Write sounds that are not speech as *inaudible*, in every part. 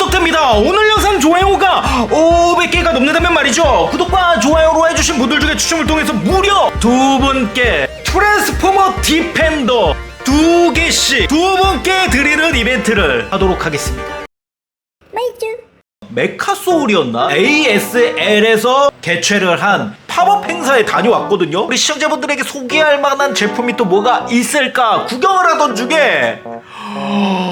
부탁드립니다. 오늘 영상 좋아요가 500개가 넘는다면 말이죠. 구독과 좋아요로 해주신 분들 중에 추첨을 통해서 무려 두 분께 트랜스포머 디펜더 두 개씩 두 분께 드리는 이벤트를 하도록 하겠습니다. 메카소울이었나? ASL에서 개최를 한 팝업 행사에 다녀왔거든요. 우리 시청자분들에게 소개할 만한 제품이 또 뭐가 있을까 구경을 하던 중에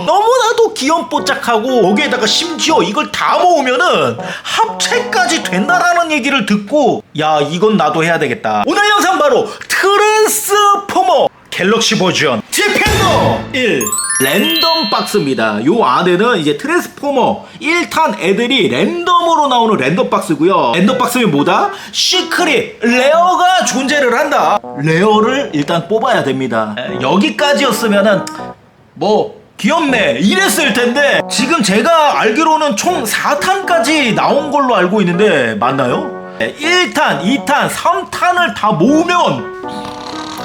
너무나도 귀염뽀짝하고 거기에다가 심지어 이걸 다 모으면은 합체까지 된다라는 얘기를 듣고 야 이건 나도 해야 되겠다. 오늘 영상 바로 트랜스포머 갤럭시 버전 디펜더 1 랜덤 박스입니다. 요 안에는 이제 트랜스포머 1탄 애들이 랜덤으로 나오는 랜덤 박스고요. 랜덤 박스면 뭐다? 시크릿 레어가 존재를 한다. 레어를 일단 뽑아야 됩니다. 에, 여기까지였으면은 뭐 귀엽네 이랬을 텐데 지금 제가 알기로는 총 4탄까지 나온 걸로 알고 있는데 맞나요? 1탄, 2탄, 3탄을 다 모으면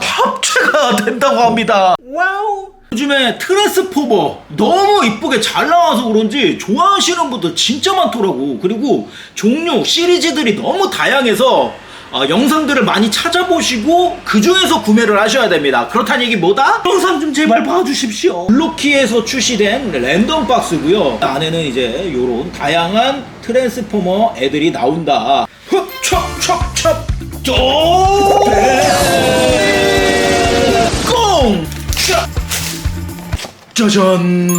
합체가 된다고 합니다. 와우. 요즘에 트랜스포머 너무 이쁘게 잘 나와서 그런지 좋아하시는 분들 진짜 많더라고. 그리고 종류, 시리즈들이 너무 다양해서 어, 영상들을 많이 찾아보시고 그 중에서 구매를 하셔야 됩니다. 그렇다는 얘기 뭐다? 영상 좀 제발 봐주십시오. 블로키에서 출시된 랜덤 박스고요. 안에는 이제 이런 다양한 트랜스포머 애들이 나온다. 흡, 척, 척, 척, 쪼! 꽁! 쫙! 짜잔!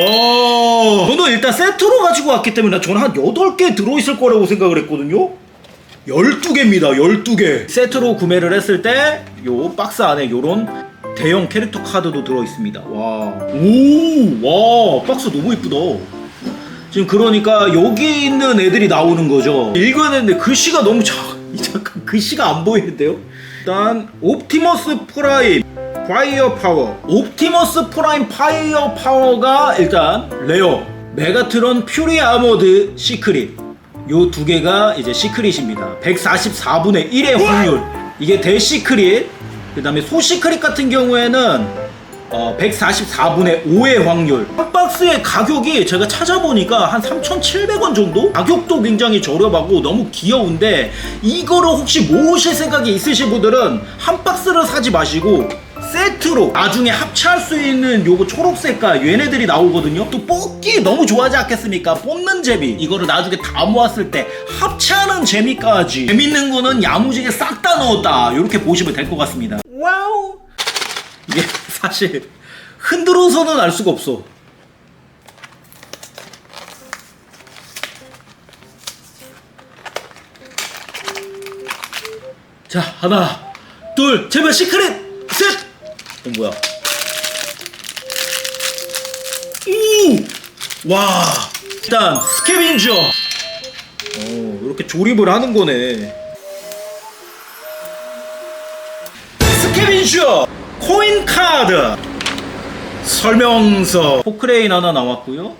와! 저는 일단 세트로 가지고 왔기 때문에 저는 한 8개 들어있을 거라고 생각을 했거든요? 12개입니다, 12개. 세트로 구매를 했을 때, 요 박스 안에 요런 대형 캐릭터 카드도 들어 있습니다. 와. 오! 와, 박스 너무 이쁘다. 지금 그러니까 여기 있는 애들이 나오는 거죠. 읽어야 되는데 글씨가 너무 작, 잠깐 글씨가 안 보이는데요? 일단 옵티머스 프라임 파이어 파워 옵티머스 프라임 파이어 파워가 일단 레어 메가트론 퓨리 아머드 시크릿 요 두 개가 이제 시크릿입니다 144분의 1의 확률 이게 대시크릿 그 다음에 소시크릿 같은 경우에는 어, 144분의 5의 확률. 한 박스의 가격이 제가 찾아보니까 한 3,700원 정도? 가격도 굉장히 저렴하고 너무 귀여운데 이거를 혹시 모으실 생각이 있으신 분들은 한 박스를 사지 마시고 세트로 나중에 합체할 수 있는 요거 초록색깔 얘네들이 나오거든요. 또 뽑기 너무 좋아하지 않겠습니까? 뽑는 재미. 이거를 나중에 다 모았을 때 합체하는 재미까지. 재밌는 거는 야무지게 싹 다 넣었다. 이렇게 보시면 될 것 같습니다. 와우. 이게 사실 흔들어서는 알 수가 없어. 자, 하나, 둘, 제발 시크릿, 셋! 어, 뭐야? 오! 와! 일단, 스캐빈저! 어, 이렇게 조립을 하는 거네. 스캐빈저! 코인 카드! 설명서. 포크레인 하나 나왔고요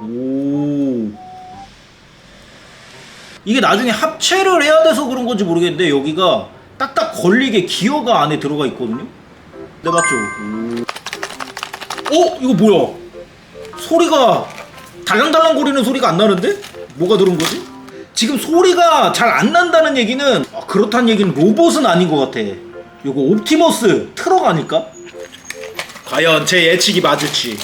오. 이게 나중에 합체를 해야 돼서 그런 건지 모르겠는데 여기가 딱딱 걸리게 기어가 안에 들어가 있거든요. 네 맞죠? 오. 어 이거 뭐야? 소리가 달랑달랑 거리는 소리가 안 나는데? 뭐가 들은 거지? 지금 소리가 잘 안 난다는 얘기는 아, 그렇다는 얘기는 로봇은 아닌 것 같아. 이거 옵티머스 트럭 아닐까? 과연 제 예측이 맞을지.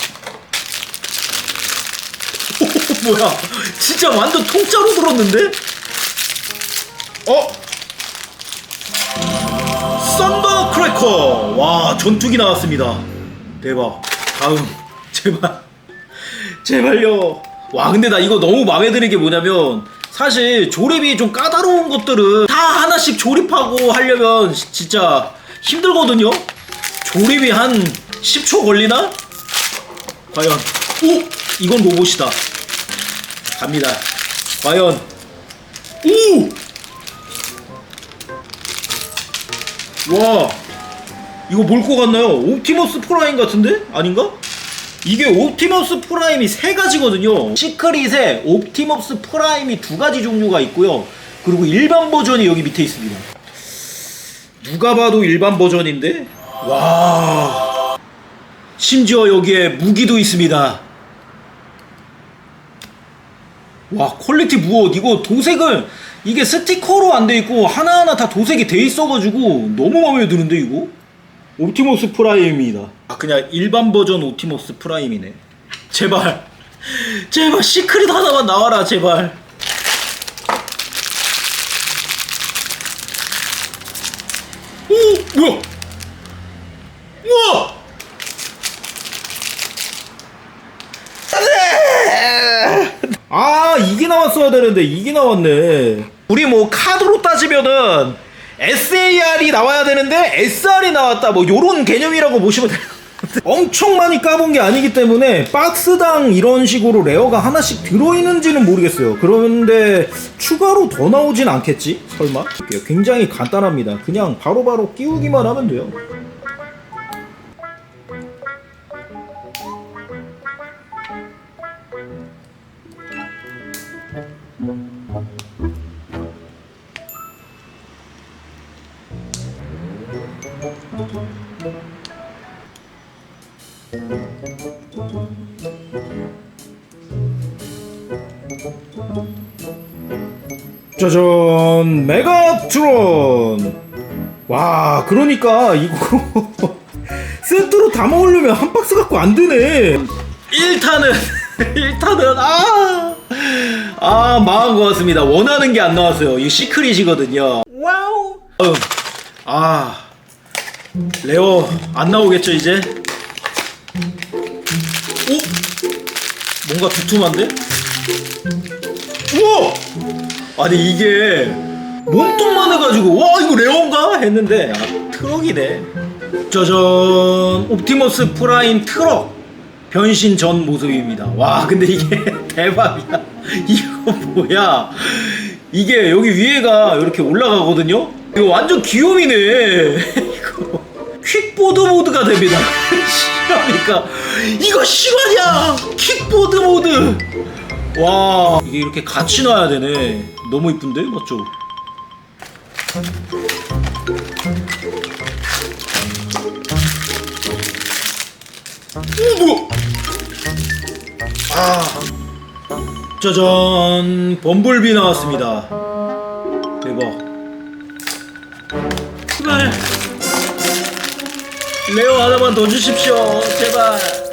오, 뭐야? 진짜 완전 통짜로 들었는데? 어? 썬더 크래커! 와, 전투기 나왔습니다. 대박. 다음. *laughs* 제발. 제발요. 와, 근데 나 이거 너무 마음에 드는 게 뭐냐면, 사실 조립이 좀 까다로운 것들은 다 하나씩 조립하고 하려면 시- 진짜 힘들거든요? 조립이 한 10초 걸리나? 과연. 오! 이건 로봇이다. 갑니다. 과연. 오! 와 이거 뭘 것 같나요? 옵티머스 프라임 같은데? 아닌가? 이게 옵티머스 프라임이 세 가지거든요 시크릿에 옵티머스 프라임이 두 가지 종류가 있고요 그리고 일반 버전이 여기 밑에 있습니다 누가 봐도 일반 버전인데? 와 심지어 여기에 무기도 있습니다 와 퀄리티 무엇 이거 도색을 이게 스티커로 안 돼 있고 하나하나 다 도색이 돼 있어가지고 너무 마음에 드는데 이거? 옵티머스 프라임이다. 아 그냥 일반 버전 옵티머스 프라임이네. 제발. *laughs* 제발 시크릿 하나만 나와라 제발. 오 뭐야? 우와! 아 이게 나왔어야 되는데 이게 나왔네 우리 뭐 카드로 따지면은 SAR이 나와야 되는데 SR이 나왔다. 뭐 요런 개념이라고 보시면 돼요. *laughs* 엄청 많이 까본 게 아니기 때문에 박스당 이런 식으로 레어가 하나씩 들어있는지는 모르겠어요. 그런데 추가로 더 나오진 않겠지? 설마? 굉장히 간단합니다. 그냥 바로바로 끼우기만 하면 돼요 짜잔 메가트론. 와 그러니까 이거 세트로 다 먹으려면 한 박스 갖고 안 되네. 1타는 1타는 *laughs* 아, 아 망한 것 같습니다. 원하는 게 안 나왔어요. 이 시크릿이거든요. 와우! 어, 아 레어 안 나오겠죠 이제? 오! 뭔가 두툼한데? 우와 아니 이게 몸통만 해가지고 와 이거 레어인가? 했는데 아 트럭이네. 짜잔. 옵티머스 프라임 트럭. 변신 전 모습입니다. 와 근데 이게 *laughs* 대박이야. 이거 뭐야? 이게 여기 위에가 이렇게 올라가거든요? 이거 완전 귀요미네. *laughs* 이거 퀵보드 모드가 됩니다. *laughs* 실합니까? 이거 실화냐 킥보드 모드. 와 이게 이렇게 같이 놔야 되네 너무 이쁜데 맞죠? 오 뭐야? 아. 짜잔. 범블비 나왔습니다. 대박. 제발. 레오 하나만 더 주십시오. 제발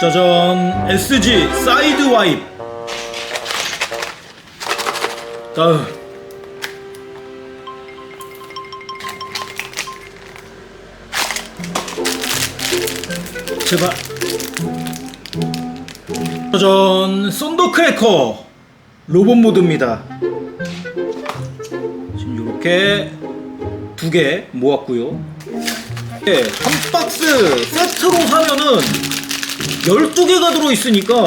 짜잔 SG 사이드 와입 다음 제발. 짜잔 썬더 크래커 로봇 모드입니다. 지금 이렇게 두 개 모았고요. 네, 한 박스 세트로 사면은 12개가 들어있으니까.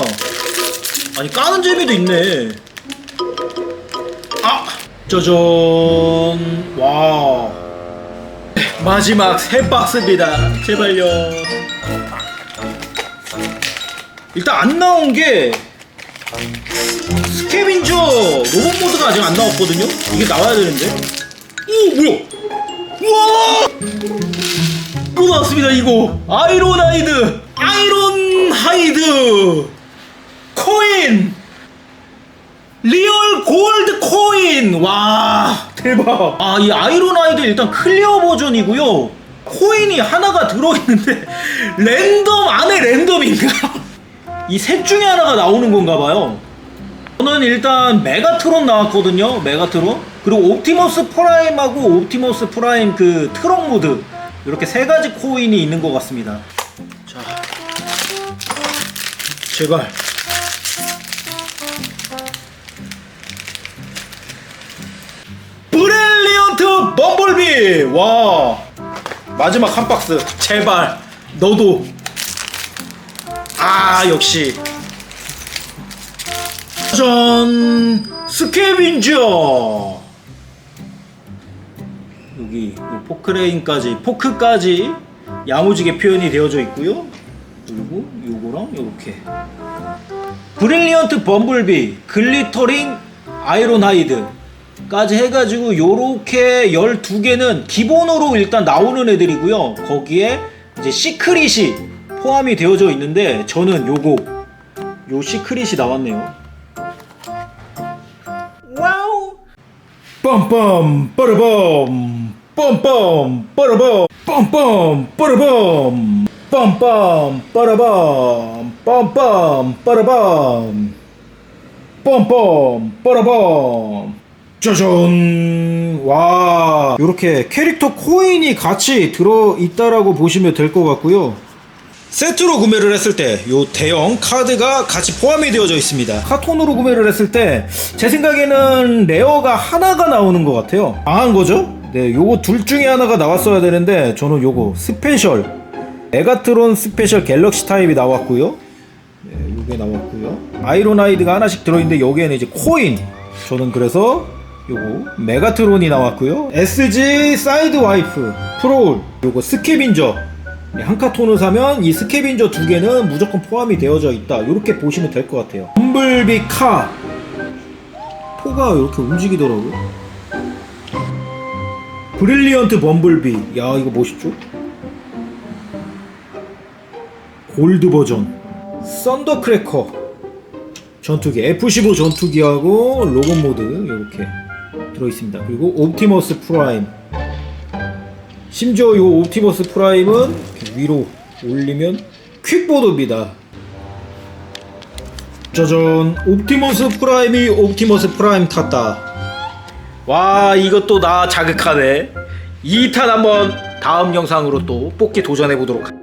아니 까는 재미도 있네. 아! 짜잔. 와 마지막 세 박스입니다. 제발요. 일단 안 나온 게 스캐빈저 로봇 모드가 아직 안 나왔거든요? 이게 나와야 되는데. 오 뭐야? 우와! 이거 나왔습니다 이거. 아이론 아이론 하이드 코인 리얼 골드 코인. 와 대박. 아 이 아이론 하이드 일단 클리어 버전이고요. 코인이 하나가 들어있는데 *laughs* 랜덤 안에 랜덤인가? *laughs* 이 셋 중에 하나가 나오는 건가 봐요. 저는 일단 메가트론 나왔거든요 메가트론. 그리고 옵티머스 프라임하고 옵티머스 프라임 그 트럭 모드. 이렇게 세 가지 코인이 있는 것 같습니다 제발. 브릴리언트 범블비! 와. 마지막 한 박스. 제발. 너도. 아 역시. 짠 스캐빈저 여기 요 포크레인까지 포크까지 야무지게 표현이 되어져 있고요. 그리고 요거랑 요렇게 브릴리언트 범블비 글리터링 아이론하이드 까지 해가지고 요렇게 12개는 기본으로 일단 나오는 애들이고요 거기에 이제 시크릿이 포함이 되어져 있는데 저는 요거 요 시크릿이 나왔네요. 와우. 빰빰 빠라밤 빰빰 빠라밤 빰빰 빠라밤 빰빰 빠라밤 빰빰 빠라밤. 빰빰 빠라밤. 짜잔. 와. 이렇게 캐릭터 코인이 같이 들어 있다라고 보시면 될 것 같고요. 세트로 구매를 했을 때 요 대형 카드가 같이 포함이 되어져 있습니다. 카톤으로 구매를 했을 때 제 생각에는 레어가 하나가 나오는 것 같아요. 망한 거죠? 네 요거 둘 중에 하나가 나왔어야 되는데 저는 요거 스페셜 메가트론 스페셜 갤럭시 타입이 나왔고요. 네, 요게 나왔고요. 아이로나이드가 하나씩 들어있는데 여기에는 이제 코인. 저는 그래서 요거 메가트론이 나왔고요. SG 사이드 와이프 프로울 요거 스케빈저. 네, 한 카톤을 사면 이 스케빈저 두 개는 무조건 포함이 되어져 있다. 이렇게 보시면 될 것 같아요. 범블비 카. 포가 이렇게 움직이더라고요? 브릴리언트 범블비. 야 이거 멋있죠? 골드 버전. 썬더크래커 전투기 F15 전투기하고 로건 모드 이렇게 들어있습니다. 그리고 옵티머스 프라임 심지어 이 옵티머스 프라임은 위로 올리면 퀵보드입니다. 짜잔. 옵티머스 프라임이 옵티머스 프라임 탔다. 와 이것도 나 자극하네. 2탄 한번 다음 영상으로 또 뽑기 도전해 보도록